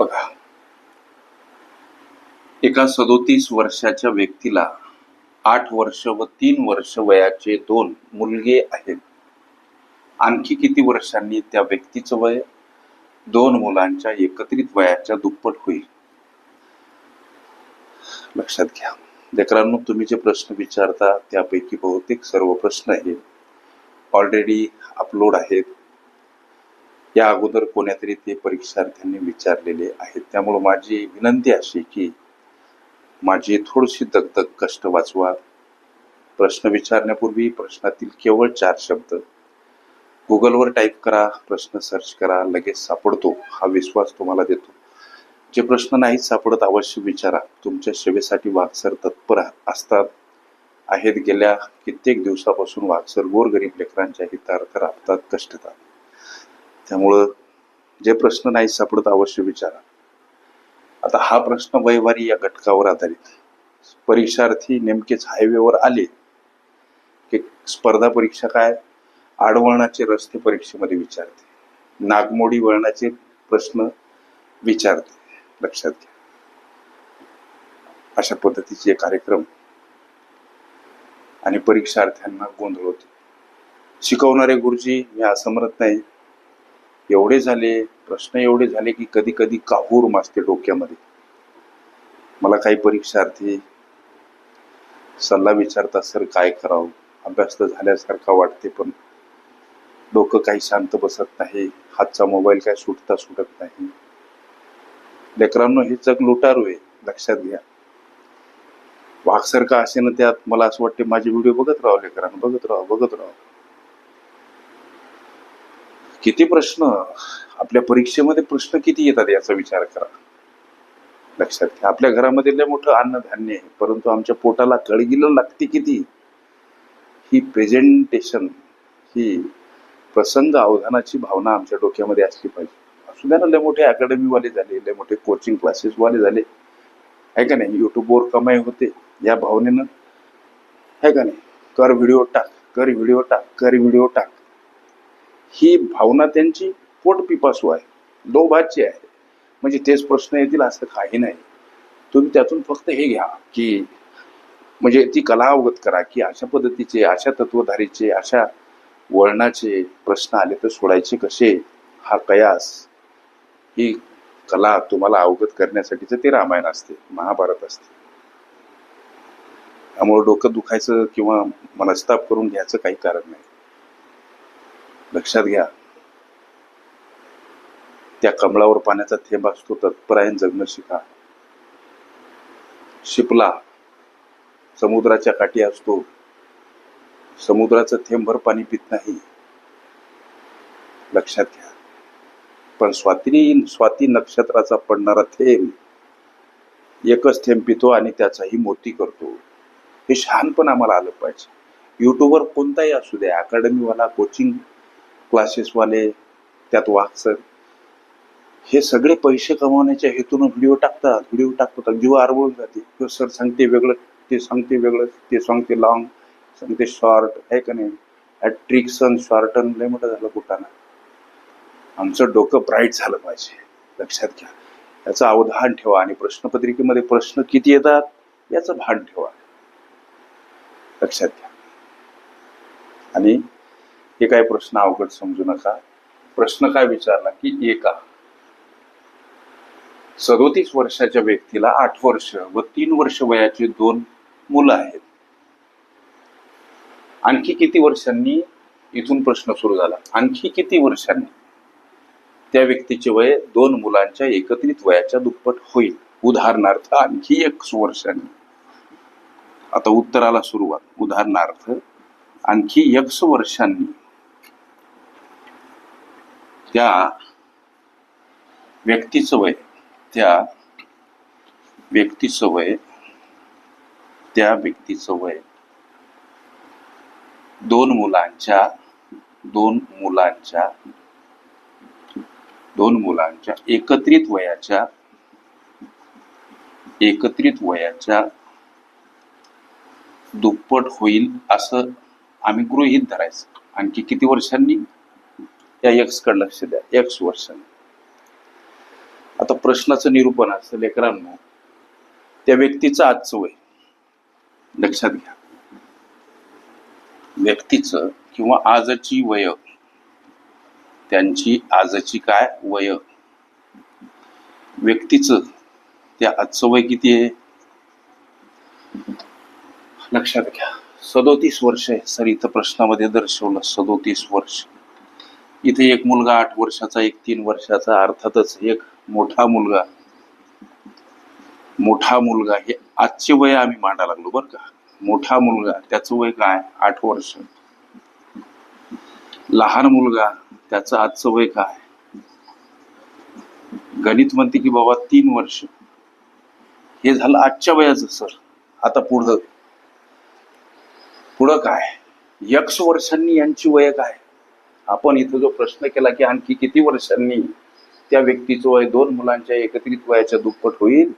बघा. एका सदोतीस वर्षाच्या व्यक्तीला आठ वर्ष व तीन वर्ष वयाचे दोन मुलगे आहेत. आणखी किती वर्षांनी त्या व्यक्तीचं वय? दोन मुलांच्या एकत्रित वयाच्या दुप्पट होईल. लक्षात घ्या. लेकरांनो तुम्ही जे प्रश्न विचारता त्यापैकी बहुतेक सर्व प्रश्न हे ऑलरेडी अपलोड आहेत. या अगोदर कोण्यातरी ते परीक्षार्थ्यांनी विचारलेले आहेत. त्यामुळं माझी विनंती अशी की माझी थोडीशी दगदग कष्ट वाचवा. प्रश्न विचारण्यापूर्वी प्रश्नातील केवळ चार शब्द. गुगलवर टाईप करा प्रश्न सर्च करा लगेच सापडतो. हा विश्वास तुम्हाला देतो. जे प्रश्न नाहीत सापडत अवश्य विचारा. तुमच्या सेवेसाठी वाक्सर तत्पर असतात. आहेत गेल्या कित्येक दिवसापासून वाक्सर गोरगरीब लेकरांच्या हितार्थ राबतात कष्टतात. त्यामुळं जे प्रश्न नाही सापडत अवश्य विचारा. आता हा प्रश्न वैवारी या घटकावर आधारित परीक्षार्थी नेमकेच हायवेवर आले की स्पर्धा परीक्षा काय? आडवळणाचे रस्ते परीक्षेमध्ये विचारते. नागमोडी वळणाचे प्रश्न विचारते. लक्षात घ्या. अशा पद्धतीचे कार्यक्रम आणि परीक्षार्थ्यांना गोंधळ होते. शिकवणारे गुरुजी मी असं म्हणत नाही एवढे झाले प्रश्न एवढे झाले की कधी कधी काहूर माजते डोक्यामध्ये. मला काही परीक्षार्थी सल्ला विचारतात सर काय करावं? अभ्यास तर झाल्यासारखा वाटते पण डोकं काही शांत बसत नाही हातचा मोबाईल काय सुटता सुटत नाही. लेकरांनो हे जग लुटारू आहे लक्षात घ्या. वाघसारखं असे ना त्यात मला असं वाटते माझे व्हिडिओ बघत राहा लेकरांनो बघत राहा बघत राहा. किती प्रश्न आपल्या परीक्षेमध्ये प्रश्न किती येतात याचा विचार करा. लक्षात घ्या आपल्या घरामध्ये लय मोठं अन्नधान्य आहे परंतु आमच्या पोटाला कळगिलं लागते किती? ही प्रेझेंटेशन ही प्रसंग अवधानाची भावना आमच्या डोक्यामध्ये असली पाहिजे. असू द्या ना लय मोठे अकॅडमीवाले झाले लय मोठे कोचिंग क्लासेसवाले झाले. आहे का नाही? युट्यूबवर कमाई होते. या भावनेनं आहे का नाही? कर व्हिडिओ टाक कर व्हिडिओ टाक कर व्हिडिओ टाक. ही भावना त्यांची पोटपिपासू आहे लोभाची आहे. म्हणजे तेच प्रश्न येतील असं काही नाही. तुम्ही त्यातून फक्त हे घ्या की म्हणजे ती कला अवगत करा की अशा पद्धतीचे अशा तत्वधारीचे अशा वळणाचे प्रश्न आले तर सोडायचे कसे? हा कयास ही कला तुम्हाला अवगत करण्यासाठीचं ते रामायण असते महाभारत असते. त्यामुळे डोकं दुखायचं किंवा मनस्ताप करून घ्यायचं काही कारण नाही. लक्षात घ्या. त्या कमळावर पाण्याचा थेंब असतो तत्परायण जगणं शिका. शिपला समुद्राच्या काठी असतो. समुद्राचं थेंबभर पाणी पित नाही. लक्षात घ्या. पण स्वाती स्वाती नक्षत्राचा पडणारा थेंब एकच थेंब पितो आणि त्याचाही मोती करतो. हे शहाणपण आम्हाला आलं पाहिजे. युट्यूबवर कोणताही असू द्या अकॅडमीवाला कोचिंग क्लासेसवाले त्यात वागसर हे सगळे पैसे कमावण्याच्या हेतून व्हिडिओ टाकतात. व्हिडिओ टाकतात. जीव आरवळून जाते. किंवा सर सांगते वेगळं ते सांगते वेगळं ते सांगते लॉंग सांगते शॉर्ट आहे का नाही? ट्रिक्सन शॉर्टन लय मोठं झालं कुठाना आमचं डोकं ब्राईट झालं पाहिजे. लक्षात घ्या. याचं अवधान ठेवा. आणि प्रश्नपत्रिकेमध्ये प्रश्न किती येतात? याचं भान ठेवा. लक्षात घ्या. आणि हे काय प्रश्न अवघड समजू नका. प्रश्न काय विचारला की एका. सदोतीस वर्षाच्या व्यक्तीला आठ वर्ष व तीन वर्ष वयाची दोन मुलं आहेत. आणखी किती वर्षांनी इथून प्रश्न सुरू झाला? आणखी किती वर्षांनी? त्या व्यक्तीचे वय दोन मुलांच्या एकत्रित वयाच्या दुप्पट होईल. उदाहरणार्थ आणखी एक वर्षांनी. आता उत्तराला सुरुवात. उदाहरणार्थ आणखी एक्स वर्षांनी. त्या व्यक्तीचं वय त्या व्यक्तीचं वय त्या व्यक्तीचं वय. दोन मुलांच्या दोन मुलांच्या दोन मुलांच्या एकत्रित वयाच्या एकत्रित वयाच्या दुप्पट होईल असं आम्ही गृहीत धरायचं. आणखी किती वर्षांनी? या एक्सकडे लक्ष द्या. एक्स वर्षाने. आता प्रश्नाचं निरूपण असतं लेकरांना. त्या व्यक्तीचं आजचं वय. लक्षात घ्या. व्यक्तीचं किंवा आजची वय. त्यांची आजची काय? वय. व्यक्तीचं त्या आजचं वय किती आहे? लक्षात घ्या. सदोतीस वर्ष आहे. सर इथं प्रश्नामध्ये दर्शवलं. सदोतीस वर्ष. इथे एक मुलगा आठ वर्षाचा एक तीन वर्षाचा अर्थातच एक मोठा मुलगा. मोठा मुलगा हे आजचे वय आम्ही मांडा लागलो बरं का. मोठा मुलगा त्याचं वय काय? आठ वर्ष. लहान मुलगा त्याचं आजचं वय काय? गणित म्हणते की बाबा तीन वर्ष. हे झालं आजच्या वयाचं सर. आता पुढं. पुढं काय? यक्ष वर्षांनी यांची वय काय? आपण इथं जो प्रश्न केला की आणखी किती वर्षांनी त्या व्यक्तीचं वय दोन मुलांच्या एकत्रित वयाच्या दुप्पट होईल?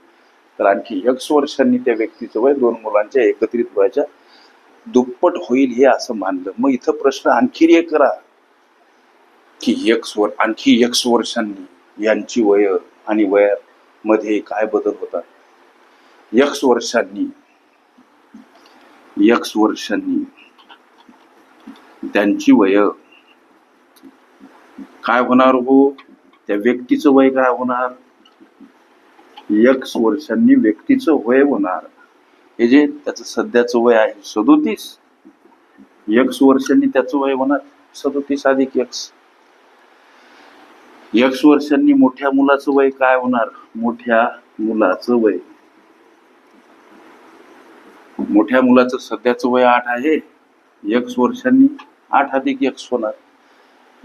तर आणखी यक्ष वर्षांनी त्या व्यक्तीचं वय दोन मुलांच्या एकत्रित वयाच्या दुप्पट होईल हे असं मानलं. मग इथं प्रश्न आणखी एक करा की यक्ष वर आणखी यक्ष वर्षांनी यांची वय आणि वयामध्ये काय बदल होतात यक्ष वर्षांनी यक्ष वर्षांनी त्यांची वय काय होणार हो? त्या व्यक्तीचं वय काय होणार? यक्ष वर्षांनी व्यक्तीचं वय होणार. हे जे त्याचं सध्याचं वय आहे सदोतीस. यक्ष वर्षांनी त्याचं वय होणार. सदोतीस अधिक यक्ष यक्ष वर्षांनी मोठ्या मुलाचं वय काय होणार? मोठ्या मुलाचं वय. मोठ्या मुलाचं सध्याचं वय आठ आहे. यक्ष वर्षांनी आठ अधिक यक्ष होणार.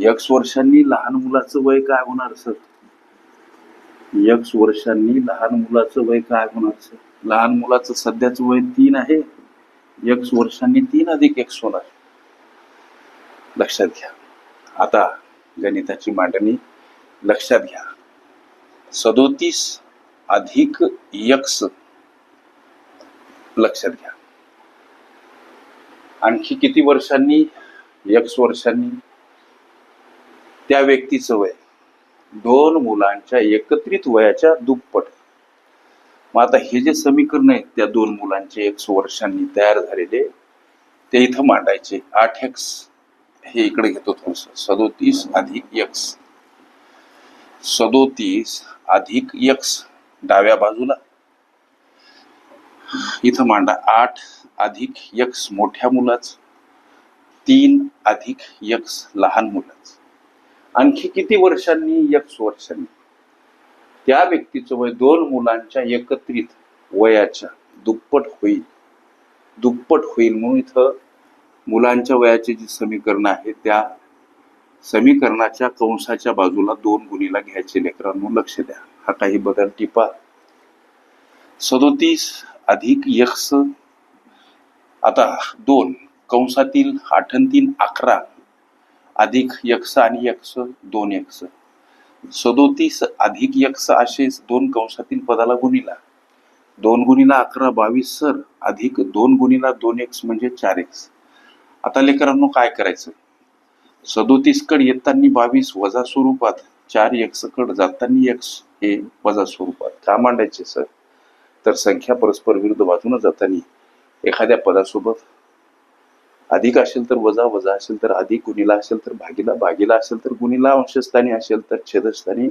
यक्ष वर्षांनी लहान मुलाचं वय काय होणार सर? यक्ष वर्षांनी लहान मुलाचं वय काय होणार सर? लहान मुलाचं सध्याचं वय तीन आहे. यक्ष वर्षांनी तीन अधिक यक्ष होणार. लक्षात घ्या. आता गणिताची मांडणी लक्षात घ्या. सदोतीस अधिक यक्ष लक्षात घ्या. आणखी किती वर्षांनी? यक्ष वर्षांनी त्या व्यक्तीचं वय. दोन मुलांच्या एकत्रित वयाच्या दुप्पट. मग आता हे जे समीकरण आहे त्या दोन मुलांचे एक वर्षांनी तयार झालेले ते इथं मांडायचे. आठ एक्स हे इकडे घेतो थोडस. सदोतीस अधिक यक्स सदोतीस अधिक यक्स डाव्या बाजूला. इथं मांडा. आठ अधिक यक्स मोठ्या मुलाच. तीन अधिक यक्स लहान मुलाच. आणखी किती वर्षांनी एक वर्षांनी? त्या व्यक्तीचं वय दोन मुलांच्या एकत्रित वयाच्या दुप्पट होईल. दुप्पट होईल म्हणून इथं मुलांच्या वयाचे जे समीकरण आहे त्या समीकरणाच्या कंसाच्या बाजूला दोन गुणीला घ्यायचे लेकरांनो लक्ष द्या. हा काही बदल टिपा. सदोतीस अधिक यक्स आता दोन. कंसातील आठन तीन अकरा. अधिक यक्स आणि यक्ष दोन यक्ष. सदोतीस अधिक यक्स असे दोन कंसातील पदाला गुणीला. दोन गुणीला अकरा बावीस सर अधिक दोन गुणीला दोन एक्स म्हणजे चार एक्स आता लेकरांनो काय करायचं? सदोतीस कड येताना बावीस वजा स्वरूपात चार एक्स कड जाताना एक्स हे वजा स्वरूपात. का मांडायचे सर? तर संख्या परस्पर विरुद्ध बाजूने जाताना एखाद्या पदासोबत अधिक असेल तर वजा वजा असेल तर अधिक गुणीला असेल तर भागीला भागीला असेल तर गुणीला अंशस्थानी असेल तर छेदस्थानी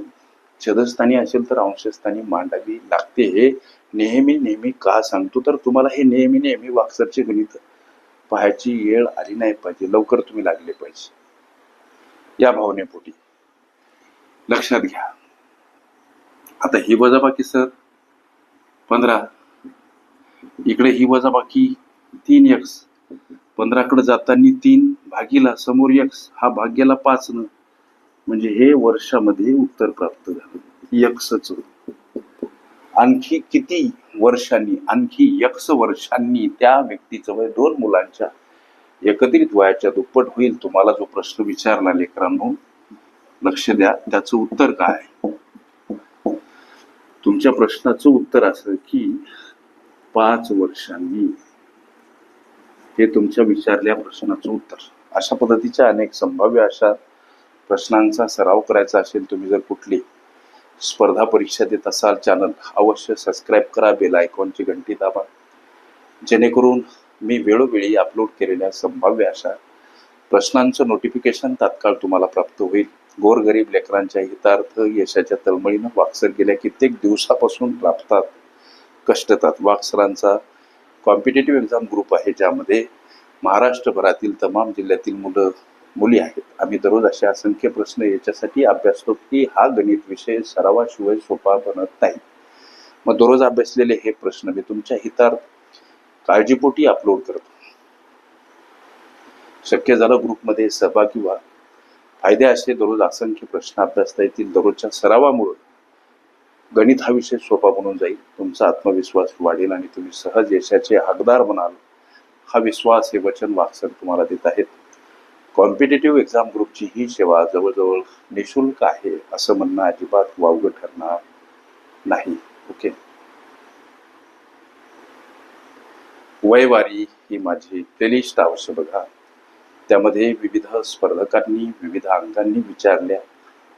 छेदस्थानी असेल तर अंशस्थानी मांडावी लागते. हे नेहमी नेहमी का सांगतो? तर तुम्हाला हे नेहमी नेहमी वाक्सरचे गणित पाहायची येळ आली नाही पाहिजे. लवकर तुम्ही लागले पाहिजे. या भावनेपोटी. लक्षात घ्या. आता ही वजाबाकी सर. पंधरा. इकडे ही वजाबाकी तीन एक्स पंधराकडे जाताना तीन भागीला समोर यक्ष हा भाग्याला पाच न म्हणजे हे वर्षामध्ये उत्तर प्राप्त झालं. यक्षच. आणखी किती वर्षांनी आणखी यक्ष वर्षांनी त्या व्यक्तीचं वय दोन मुलांच्या एकत्रित वयाच्या दुप्पट होईल तुम्हाला जो प्रश्न विचारला लेकरांनो लक्ष द्या त्याचं उत्तर काय? तुमच्या प्रश्नाचं उत्तर असं की पाच वर्षांनी हे तुमच्या विचारल्या प्रश्नाचं उत्तर. अशा पद्धतीच्या अनेक संभाव्य अशा प्रश्नांचा सराव करायचा असेल तुम्ही जर कुठली स्पर्धा परीक्षा देत असाल चॅनल अवश्य सबस्क्राईब करा बेल आयकॉनची घंटी दाबा. जेणेकरून मी वेळोवेळी अपलोड केलेल्या संभाव्य अशा प्रश्नांचं नोटिफिकेशन तात्काळ तुम्हाला प्राप्त होईल. गोरगरीब लेकरांच्या हितार्थ यशाच्या तळमळीनं वाक्सर गेल्या कित्येक दिवसापासून राबतात कष्टतात वाक्सरांचा कॉम्पिटेटिव्ह एक्झाम ग्रुप आहे ज्यामध्ये महाराष्ट्रभरातील तमाम जिल्ह्यातील मुलं मुली आहेत. आम्ही दररोज असे असंख्य प्रश्न याच्यासाठी अभ्यासतो की हा गणित विषय सरावाशिवाय सोपा बनत नाही. मग दररोज अभ्यासलेले हे प्रश्न मी तुमच्या हितार्थ काळजीपोटी अपलोड करतो. शक्य झालं ग्रुपमध्ये सहभागी व्हा. फायदे असे दररोज असंख्य प्रश्न अभ्यासता येतील दररोजच्या सरावामुळे. गणित हा विषय सोपा बनून जाईल. तुमचा आत्मविश्वास वाढेल आणि तुम्ही सहज यशाचे हकदार बनाल. हा विश्वास हे वचन वाक्सर तुम्हाला देत आहेत. कॉम्पिटेटिव्ह एक्झाम ग्रुपची ही सेवा जवळजवळ निशुल्क आहे असं म्हणणं अजिबात वावगं ठरणार नाही. ओके वयवारी ही माझी प्लेलिस्ट अवश्य बघा. त्यामध्ये विविध स्पर्धकांनी विविध अंगांनी विचारल्या.